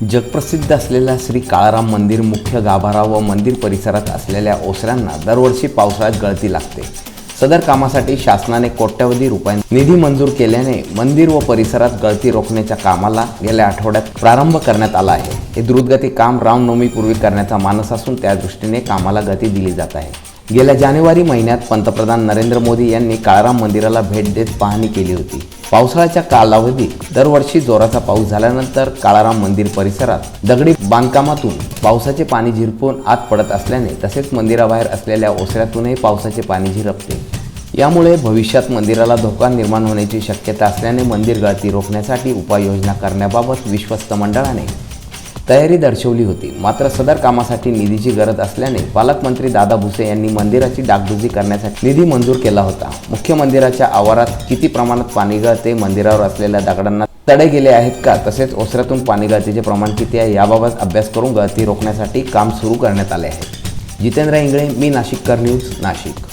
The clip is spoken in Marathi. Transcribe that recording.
जगप्रसिद्ध असलेला श्री काळाराम मंदिर मुख्य गाभारा व मंदिर परिसरात असलेल्या ओसऱ्यांना दरवर्षी पावसाळ्यात गळती लागते. सदर कामासाठी शासनाने कोट्यवधी रुपये निधी मंजूर केल्याने मंदिर व परिसरात गळती रोखण्याच्या कामाला गेल्या आठवड्यात प्रारंभ करण्यात आला आहे. हे द्रुतगती काम रामनवमीपूर्वी करण्याचा मानस असून त्या दृष्टीने कामाला गती दिली जात आहे. गेल्या जानेवारी महिन्यात पंतप्रधान नरेंद्र मोदी यांनी काळाराम मंदिराला भेट देत पाहणी केली होती. पावसाळ्याच्या कालावधीत दरवर्षी जोराचा पाऊस झाल्यानंतर काळाराम मंदिर परिसरात दगडी बांधकामातून पावसाचे पाणी झिरपून आत पडत असल्याने तसेच मंदिराबाहेर असलेल्या ओसऱ्यातूनही पावसाचे पाणी झिरपते. यामुळे भविष्यात मंदिराला धोका निर्माण होण्याची शक्यता असल्याने मंदिर गळती रोखण्यासाठी उपाययोजना करण्याबाबत विश्वस्त मंडळाने तयारी दर्शवली होती. मात्र सदर कामासाठी निधीची गरज असल्याने पालकमंत्री दादा भुसे यांनी मंदिराची डागडुजी करण्यासाठी निधी मंजूर केला होता. मुख्य मंदिराच्या आवारात किती प्रमाणात पाणी गळते मंदिरावर असलेल्या दगडांना तडे गेले आहेत का तसेच ओसऱ्यातून पाणी गळतीचे प्रमाण किती आहे याबाबत अभ्यास करून गळती रोखण्यासाठी काम सुरू करण्यात आले आहे. जितेंद्र इंगळे मी नाशिककर न्यूज नाशिक.